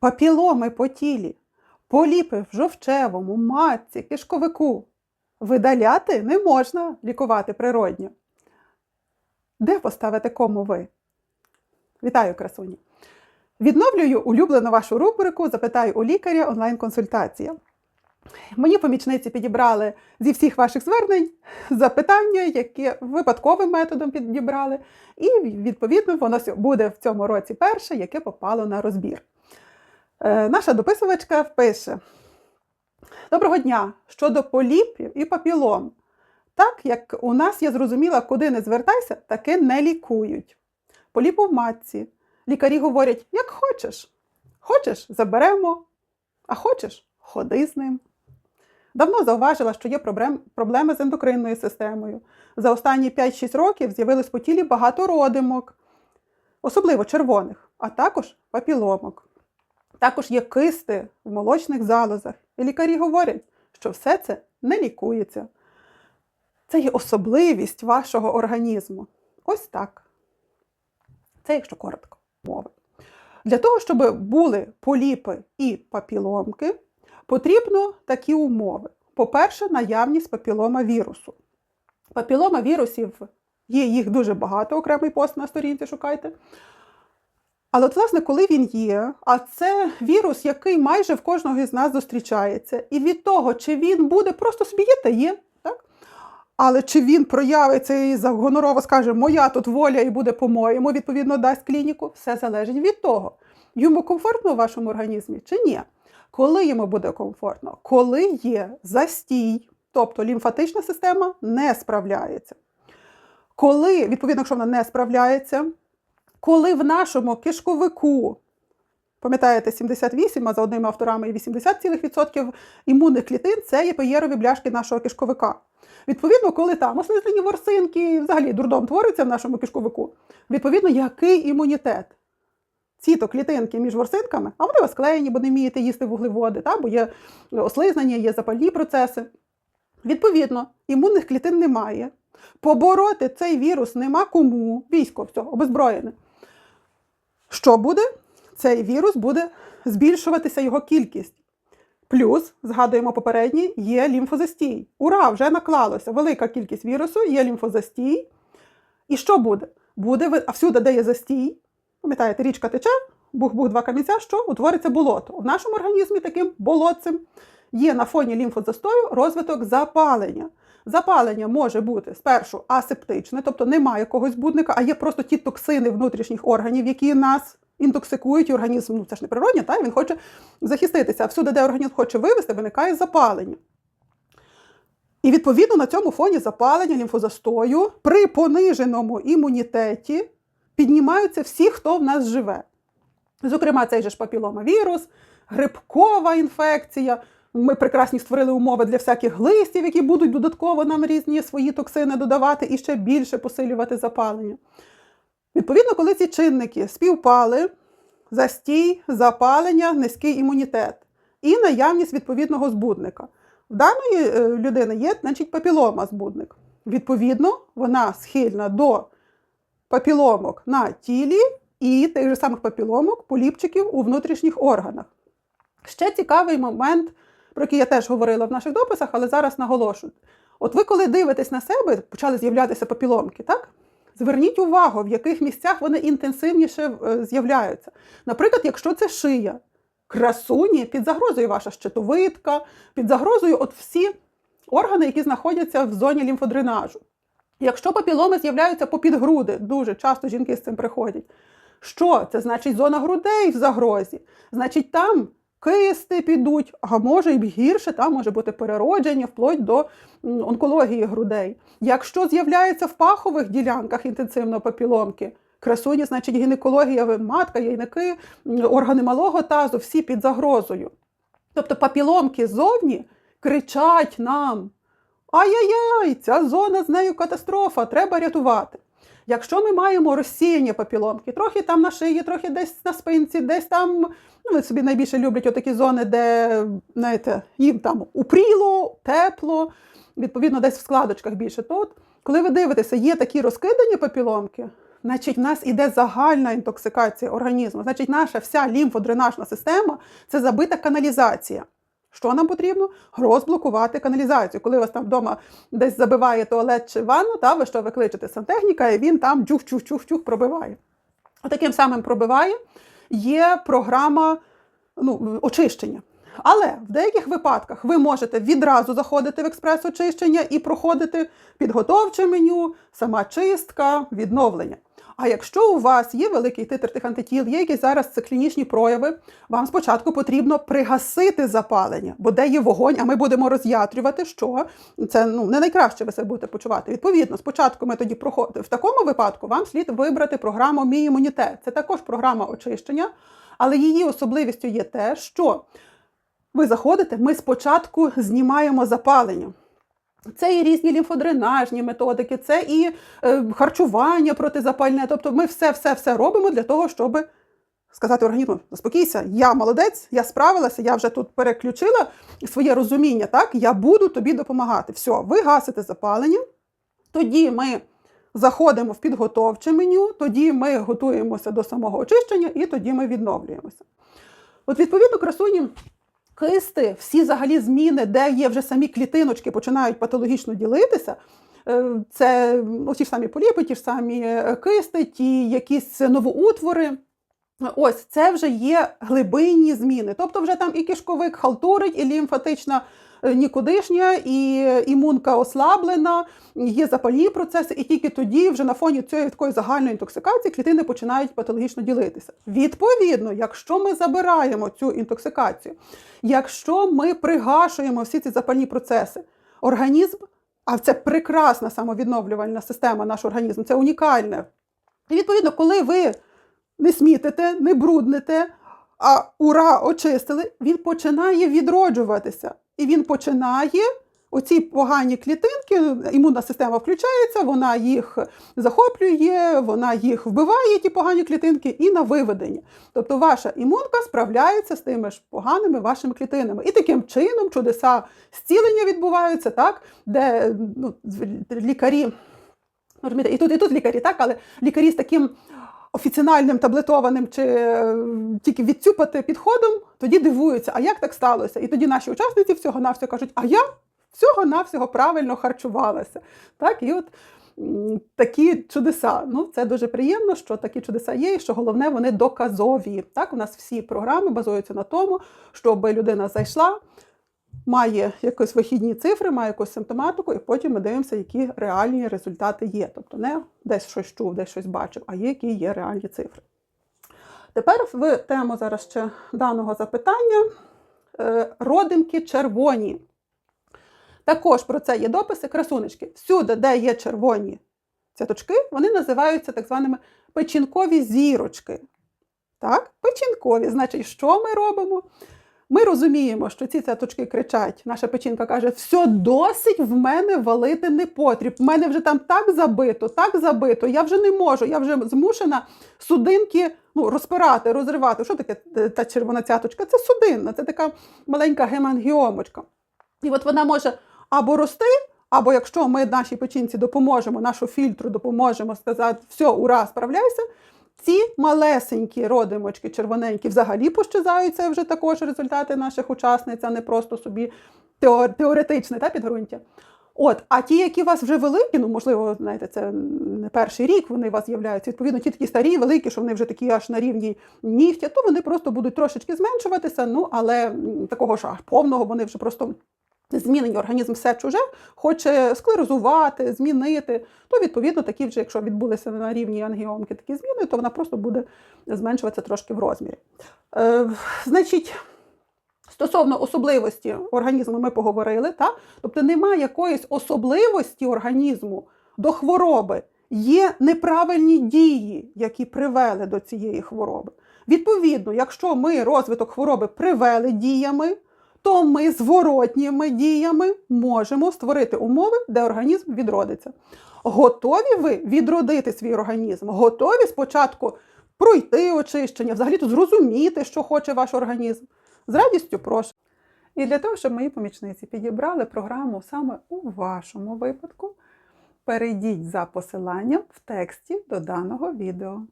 папіломи по тілі, поліпи в жовчевому, матці, кишковику. Видаляти не можна лікувати природньо. Де поставити кому ви? Вітаю, красуні! Відновлюю улюблену вашу рубрику Запитай у лікаря онлайн-консультація. Мої помічниці підібрали зі всіх ваших звернень запитання, які випадковим методом підібрали, і відповідно воно буде в цьому році перше, яке попало на розбір. Е, наша дописувачка пише: Доброго дня! Щодо поліпів і папілом. Так як у нас я зрозуміла, куди не звертайся, таке не лікують. Поліпу в матці. Лікарі говорять, як хочеш. Хочеш заберемо, а хочеш ходи з ним. Давно зауважила, що є проблеми з ендокринною системою. За останні 5-6 років з'явилось по тілі багато родимок, особливо червоних, а також папіломок. Також є кисти в молочних залозах. І лікарі говорять, що все це не лікується. Це є особливість вашого організму. Ось так. Це якщо коротко мови. Для того, щоб були поліпи і папіломки, потрібно такі умови. По-перше, наявність папілома вірусу. Папілома вірусів є їх дуже багато, окремий пост на сторінці шукайте. Але, от, власне, коли він є, а це вірус, який майже в кожного із нас зустрічається, і від того, чи він буде просто собі є, та є. Так? Але чи він проявиться і гонорово скаже, моя тут воля і буде по-моєму, відповідно, дасть клініку, все залежить від того, йому комфортно в вашому організмі чи ні. Коли йому буде комфортно, коли є застій, тобто лімфатична система не справляється. Коли, відповідно, якщо вона не справляється, коли в нашому кишковику, пам'ятаєте, 78, а за одними авторами і 80% імунних клітин це є пеєрові бляшки нашого кишковика. Відповідно, коли там ослизлені ворсинки, взагалі дурдом твориться в нашому кишковику, відповідно, який імунітет? Ці то клітинки між ворсинками, а вони склеєні, бо не вмієте їсти вуглеводи, та? бо є ослизнення, є запальні процеси. Відповідно, імунних клітин немає. Побороти цей вірус нема кому. Військо, все, обезброєне. Що буде? Цей вірус буде збільшуватися його кількість. Плюс, згадуємо попередній, є лімфозастій. Ура! Вже наклалося. Велика кількість вірусу, є лімфозастій. І що буде? Буде а всюди, де є застій, пам'ятаєте, річка тече, бух-бух, два камінця, що утвориться болото. В нашому організмі таким болотцем є на фоні лімфозастою розвиток запалення. Запалення може бути спершу асептичне, тобто немає якогось будника, а є просто ті токсини внутрішніх органів, які нас інтоксикують, і організм, ну це ж не природне, та він хоче захиститися. А всюди, де організм хоче вивести, виникає запалення. І відповідно на цьому фоні запалення лімфозастою при пониженому імунітеті піднімаються всі, хто в нас живе. Зокрема, цей же ж папіломавірус, грибкова інфекція. Ми прекрасні створили умови для всяких глистів, які будуть додатково нам різні свої токсини додавати і ще більше посилювати запалення. Відповідно, коли ці чинники співпали, застій, запалення, низький імунітет і наявність відповідного збудника. В даної е, людини є значить, папілома збудник. Відповідно, вона схильна до папіломок на тілі і тих же самих папіломок, поліпчиків у внутрішніх органах. Ще цікавий момент, про який я теж говорила в наших дописах, але зараз наголошую. От ви, коли дивитесь на себе, почали з'являтися папіломки, так? Зверніть увагу, в яких місцях вони інтенсивніше е, з'являються. Наприклад, якщо це шия, красуні, під загрозою ваша щитовидка, під загрозою от всі органи, які знаходяться в зоні лімфодренажу. Якщо папіломи з'являються попід груди, дуже часто жінки з цим приходять. Що? Це значить зона грудей в загрозі. Значить, там кисти підуть, а може і гірше, там може бути переродження вплоть до онкології грудей. Якщо з'являється в пахових ділянках інтенсивно папіломки, красуні, значить гінекологія, матка, яйники, органи малого тазу, всі під загрозою. Тобто папіломки зовні кричать нам. Ай-яй-яй, ця зона з нею катастрофа, треба рятувати. Якщо ми маємо розсіяння папіломки, трохи там на шиї, трохи десь на спинці, десь там, ну, ви собі найбільше люблять отакі зони, де знаєте, їм там упріло, тепло, відповідно, десь в складочках більше. То от, коли ви дивитеся, є такі розкидані папіломки, значить, в нас іде загальна інтоксикація організму. Значить, наша вся лімфодренажна система це забита каналізація. Що нам потрібно? Розблокувати каналізацію. Коли вас там вдома десь забиває туалет чи ванну, та ви що ви кличете сантехніка, і він там чух-чух-чух-чух пробиває. Таким самим пробиває є програма ну, очищення. Але в деяких випадках ви можете відразу заходити в експрес-очищення і проходити підготовче меню, сама чистка, відновлення. А якщо у вас є великий титр тих антитіл, є якісь зараз це клінічні прояви, вам спочатку потрібно пригасити запалення, бо де є вогонь, а ми будемо роз'ятрювати, що це ну не найкраще ви себе будете почувати. Відповідно, спочатку ми тоді проходимо в такому випадку. Вам слід вибрати програму Мій імунітет. Це також програма очищення, але її особливістю є те, що ви заходите, ми спочатку знімаємо запалення. Це і різні лімфодренажні методики, це і е, харчування протизапальне. Тобто ми все-все-все робимо для того, щоб сказати організму, заспокійся, я молодець, я справилася, я вже тут переключила своє розуміння, так, я буду тобі допомагати. Все, ви гасите запалення, тоді ми заходимо в підготовче меню, тоді ми готуємося до самого очищення і тоді ми відновлюємося. От, відповідно, красуні кисти, всі взагалі зміни, де є вже самі клітиночки, починають патологічно ділитися. Е, Це ті ж самі поліпи, ті ж самі е, кисти, ті якісь новоутвори. Ось це вже є глибинні зміни. Тобто, вже там і кишковик халтурить, і лімфатична е, нікудишня, і імунка ослаблена, є запальні процеси, і тільки тоді, вже на фоні цієї такої загальної інтоксикації, клітини починають патологічно ділитися. Відповідно, якщо ми забираємо цю інтоксикацію, якщо ми пригашуємо всі ці запальні процеси, організм, а це прекрасна самовідновлювальна система, наш організм, це унікальне. І відповідно, коли ви не смітите, не брудните, а ура, очистили, він починає відроджуватися. І він починає оці погані клітинки, імунна система включається, вона їх захоплює, вона їх вбиває, ті погані клітинки, і на виведення. Тобто ваша імунка справляється з тими ж поганими вашими клітинами. І таким чином чудеса зцілення відбуваються, так, де ну, лікарі. І тут, і тут лікарі, так, але лікарі з таким офіціальним таблетованим чи е, тільки відцюпати підходом, тоді дивуються, а як так сталося? І тоді наші учасниці всього навсього кажуть, а я всього навсього правильно харчувалася. Так, і от такі чудеса. Ну, це дуже приємно, що такі чудеса є, і що головне, вони доказові. Так, у нас всі програми базуються на тому, щоб людина зайшла. Має якісь вихідні цифри, має якусь симптоматику, і потім ми дивимося, які реальні результати є. Тобто не десь щось чув, десь щось бачив, а є які є реальні цифри. Тепер в тему зараз ще даного запитання е, родимки червоні. Також про це є дописи, красунечки. Всюди, де є червоні цяточки, вони називаються так званими печінкові зірочки. Так, печінкові. Значить, що ми робимо? Ми розуміємо, що ці цяточки кричать. Наша печінка каже: все досить в мене валити не потріб. В мене вже там так забито, так забито. Я вже не можу. Я вже змушена судинки ну, розпирати, розривати. Що таке та червона цяточка? Це судинна, це така маленька гемангіомочка. І от вона може або рости, або якщо ми нашій печінці допоможемо, нашу фільтру допоможемо сказати, все, ура, справляйся. Ці малесенькі родимочки, червоненькі, взагалі пощазають. Це вже також результати наших учасниць, а не просто собі теоретичне та, підґрунтя. От, а ті, які у вас вже великі, ну можливо, знаєте, це не перший рік вони у вас з'являються. Відповідно, ті такі старі, великі, що вони вже такі аж на рівні нігтя, то вони просто будуть трошечки зменшуватися. Ну але такого ж аж повного вони вже просто змінені організм все чуже, хоче склерозувати, змінити, то відповідно такі вже, якщо відбулися на рівні ангіомки такі зміни, то вона просто буде зменшуватися трошки в розмірі. Е, Значить. Стосовно особливості організму ми поговорили, так? тобто немає якоїсь особливості організму до хвороби, є неправильні дії, які привели до цієї хвороби. Відповідно, якщо ми розвиток хвороби привели діями, то ми зворотніми діями можемо створити умови, де організм відродиться. Готові ви відродити свій організм? Готові спочатку пройти очищення, взагалі то зрозуміти, що хоче ваш організм? З радістю прошу. І для того, щоб мої помічниці підібрали програму саме у вашому випадку, перейдіть за посиланням в тексті до даного відео.